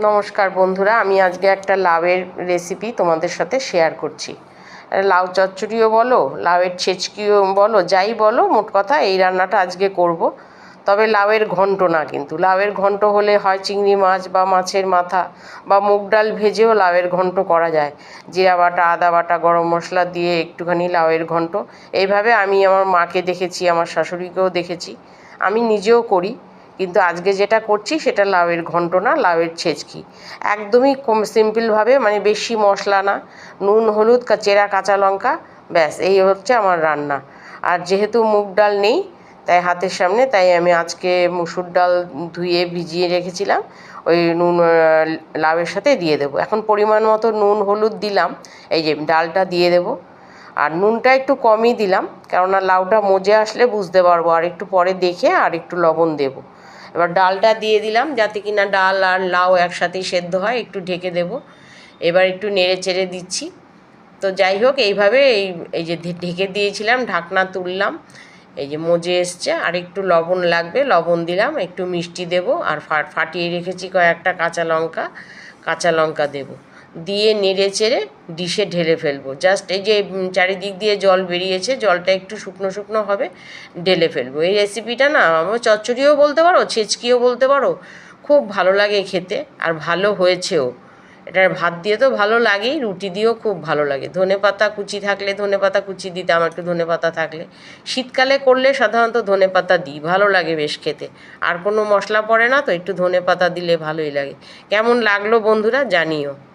নমস্কার বন্ধুরা, আমি আজকে একটা লাউয়ের রেসিপি তোমাদের সাথে শেয়ার করছি। লাউ চচ্চড়িও বলো, লাউয়ের ছেচকিও বলো, যাই বলো, মোট কথা এই রান্নাটা আজকে করব। তবে লাউয়ের ঘন্ট না কিন্তু, লাউয়ের ঘন্ট হলে হয় চিংড়ি মাছ বা মাছের মাথা বা মুগ ডাল ভেজেও লাউয়ের ঘন্ট করা যায়। জিরা বাটা, আদা বাটা, গরম মশলা দিয়ে একটুখানি লাউয়ের ঘন্ট। এইভাবে আমি আমার মাকে দেখেছি, আমার শাশুড়িকেও দেখেছি। আমি নিজেও করি কিন্তু আজকে যেটা করছি সেটা লাউয়ের ঘন্ট না, লাউয়ের ছেঁচকি। একদমই কম সিম্পলভাবে মানে বেশি মশলা না, নুন, হলুদ চেরা কাঁচা লঙ্কা, ব্যাস, এই হচ্ছে আমার রান্না। আর যেহেতু মুগ ডাল নেই, তাই হাতের সামনে, তাই আমি আজকে মুসুর ডাল ধুয়ে ভিজিয়ে রেখেছিলাম, ওই নুন লাউয়ের সাথে দিয়ে দেবো। এখন পরিমাণ মতো নুন, হলুদ দিলাম, এই যে ডালটা দিয়ে দেবো। আর নুনটা একটু কমই দিলাম, কেননা লাউটা মজে আসলে বুঝতে পারব, আর একটু পরে দেখে আর একটু লবণ দেবো। এবার ডালটা দিয়ে দিলাম, যাতে কি না ডাল আর লাউ একসাথেই সেদ্ধ হয়, একটু ঢেকে দেব। এবার একটু নেড়ে চেড়ে দিচ্ছি। তো যাই হোক, এইভাবে এই এই যে ঢেকে দিয়েছিলাম, ঢাকনা তুললাম, এই যে মজে এসছে। আর একটু লবণ লাগবে, লবণ দিলাম, একটু মিষ্টি দেব, আর ফাটিয়ে রেখেছি কয়েকটা কাঁচা লঙ্কা কাঁচা লঙ্কা দেব। দিয়ে নেড়ে চেড়ে ডিশে ঢেলে ফেলব। জাস্ট এই যে চারিদিক দিয়ে জল বেরিয়েছে, জলটা একটু শুকনো শুকনো হবে, ঢেলে ফেলব। এই রেসিপিটা না আমার চচ্চড়িও বলতে পারো, ছেচকিও বলতে পারো, খুব ভালো লাগে খেতে আর ভালো হয়েছেও। এটার ভাত দিয়ে তো ভালো লাগেই, রুটি দিয়েও খুব ভালো লাগে। ধনে পাতা কুচি থাকলে ধনে পাতা কুচি দিতাম একটু ধনে পাতা থাকলে। শীতকালে করলে সাধারণত ধনে পাতা দিই, ভালো লাগে বেশ খেতে। আর কোনো মশলা পড়ে না তো, একটু ধনে পাতা দিলে ভালোই লাগে। কেমন লাগল বন্ধুরা জানিও।